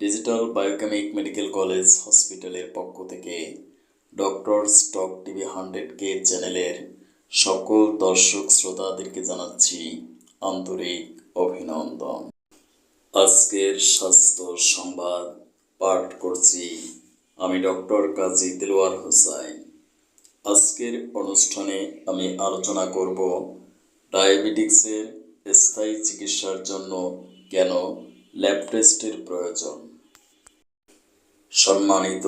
Digital biochemic medical college হসপিটালের পক্ষ থেকে doctor stock TV hundred K চ্যানেলের সকল দর্শক শ্রোতাদেরকে জানাচ্ছি আন্তরিক অভিনন্দন। আজকের স্বাস্থ্য সংবাদ পাঠ করছি আমি ডক্টর কাজী দিলওয়ার হোসাইন। আজকের অনুষ্ঠানে আমি আলোচনা করব ডায়াবেটিক্সের স্থায়ী চিকিৎসার জন্য কেন ল্যাব টেস্টের প্রয়োজন। সম্মানিত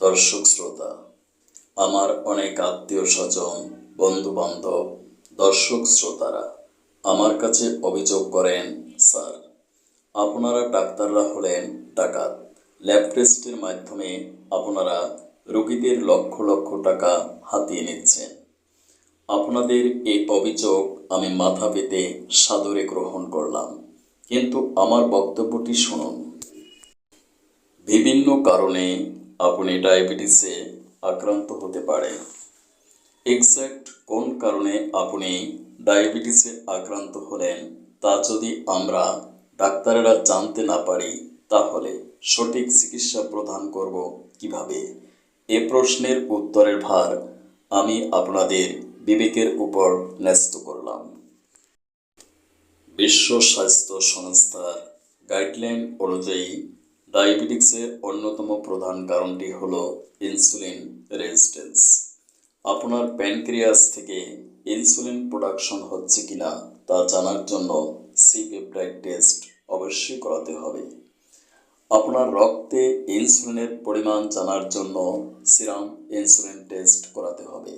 দর্শক শ্রোতা, আমার অনেক আত্মীয় স্বজন বন্ধু বান্ধব দর্শক শ্রোতারা আমার কাছে অভিযোগ করেন, স্যার, আপনারা ডাক্তাররা হলেন ডাকাত। ল্যাব টেস্টের মাধ্যমে আপনারা রোগীদের লক্ষ লক্ষ টাকা হাতিয়ে নিচ্ছেন। আপনাদের এই অভিযোগ আমি মাথা পেতে সাদরে গ্রহণ করলাম। কিন্তু আমার বক্তব্যটি শুনুন। বিভিন্ন কারণে আপনি ডায়াবেটিসে আক্রান্ত হতে পারেন এক্স্যাক্ট কোন কারণে আপনি ডায়াবেটিসে আক্রান্ত হলেন তা যদি আমরা ডাক্তারেরা জানতে না পারি, তাহলে সঠিক চিকিৎসা প্রদান করব কীভাবে? এ প্রশ্নের উত্তরের ভার আমি আপনাদের বিবেকের উপর ন্যস্ত করলাম। বিশ্ব স্বাস্থ্য সংস্থার গাইডলাইন অনুযায়ী ডায়াবেটিক্সের অন্যতম প্রধান কারণটি হল ইনসুলিন রেজিস্ট্যান্স। আপনার প্যানক্রিয়াস থেকে ইনসুলিন প্রোডাকশন হচ্ছে কিনা তা জানার জন্য সি পেপটাইড টেস্ট অবশ্যই করাতে হবে। আপনার রক্তে ইনসুলিনের পরিমাণ জানার জন্য সিরাম ইনসুলিন টেস্ট করাতে হবে।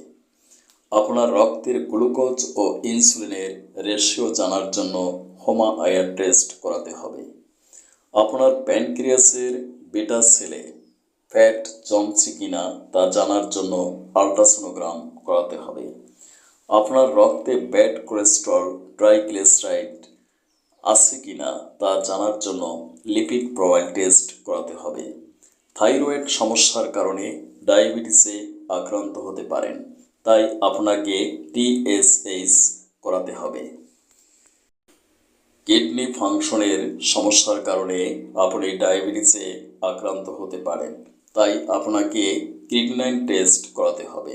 আপনার রক্তের গ্লুকোজ ও ইনসুলিনের রেশিও জানার জন্য হোমা আয়ার টেস্ট করাতে হবে। আপনার প্যানক্রিয়াসের বেটা সেলে ফ্যাট জমছে কিনা তা জানার জন্য আল্ট্রাসোনোগ্রাম করাতে হবে। আপনার রক্তে ব্যাড কোলেস্ট্রল ট্রাইগ্লিসারাইড আছে কিনা তা জানার জন্য লিপিড প্রোফাইল টেস্ট করাতে হবে। থাইরয়েড সমস্যার কারণে ডায়াবেটিসে আক্রান্ত হতে পারেন, তাই আপনাকে টিএসএইচ করাতে হবে। কিডনি ফাংশনের সমস্যার কারণে আপনি ডায়াবেটিসে আক্রান্ত হতে পারেন। তাই আপনাকে কিডনাইন টেস্ট করাতে হবে।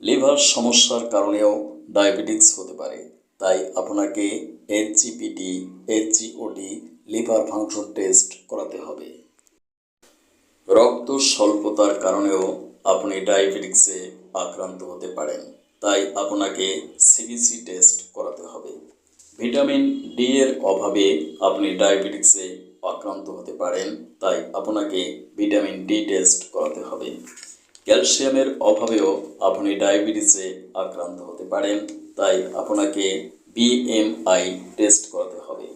লিভার সমস্যার কারণেও ডায়াবেটিস হতে পারে। তাই আপনাকে HGPT HGOT liver function test করাতে হবে। রক্ত স্বল্পতার কারণেও আপনি ডায়াবেটিক্সে আক্রান্ত হতে পারেন। তাই আপনাকে সিবিসি টেস্ট হবে ভিটামিন ডি এর অভাবে আপনি ডায়াবেটিক্সে আক্রান্ত হতে পারেন, তাই আপনাকে ভিটামিন ডি টেস্ট করাতে হবে। ক্যালসিয়ামের অভাবেও আপনি ডায়াবেটিসে আক্রান্ত হতে পারেন, তাই আপনাকে বিএমআই টেস্ট করাতে হবে।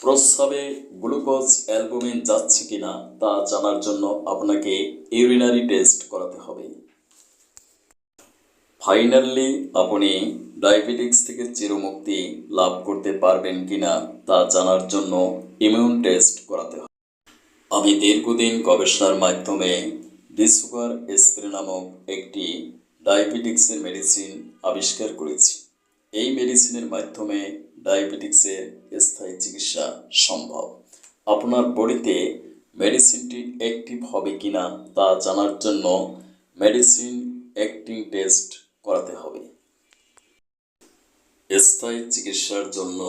প্রস্রাবে গ্লুকোজ অ্যালবুমিন যাচ্ছে কিনা তা জানার জন্য আপনাকে ইউরিনারি টেস্ট করাতে হবে। ফাইনালি আপনি ডায়াবেটিক্স থেকে চিরমুক্তি লাভ করতে পারবেন কিনা তা জানার জন্য ইমিউন টেস্ট করাতে হবে। আমি দীর্ঘদিন গবেষণার মাধ্যমে ডিসুগার স্প্রে নামক একটি ডায়াবেটিক্সের মেডিসিন আবিষ্কার করেছি। এই মেডিসিনের মাধ্যমে ডায়াবেটিক্সের স্থায়ী চিকিৎসা সম্ভব। আপনার বডিতে মেডিসিনটি অ্যাক্টিভ হবে কিনা তা জানার জন্য মেডিসিন অ্যাক্টিং টেস্ট করাতে হবে। স্থায়ী চিকিৎসার জন্য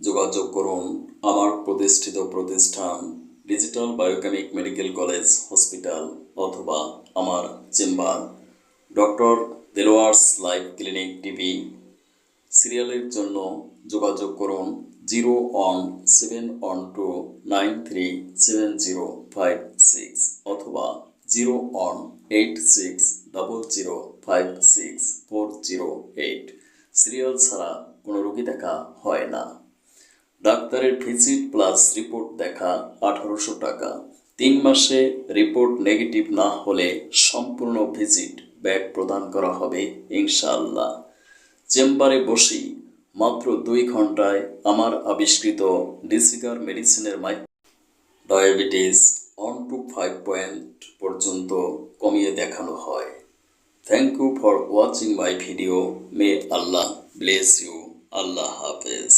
যোগাযোগ করুন আমার প্রতিষ্ঠিত প্রতিষ্ঠান digital biochemic medical college hospital অথবা আমার chamber doctor Delowar's life clinic TV. সিরিয়ালের জন্য যোগাযোগ করুন zero one seven one two nine three seven zero five six অথবা zero one eight six double zero five six four zero. Serial ছাড়া কোনো রোগী দেখা হয় না। ডাক্তারের ভিজিট প্লাস রিপোর্ট দেখা আঠারোশো টাকা। তিন মাসে রিপোর্ট নেগেটিভ না হলে সম্পূর্ণ ভিজিট ব্যাগ প্রদান করা হবে ইনশাআল্লাহ। চেম্বারে বসি, মাত্র দুই ঘন্টায় আমার আবিষ্কৃত ডিসিকার মেডিসিনের মাই diabetes one two five point পর্যন্ত কমিয়ে দেখানো হয়। Thank you for watching my video. May Allah. Bless you আল্লাহ হাফেজ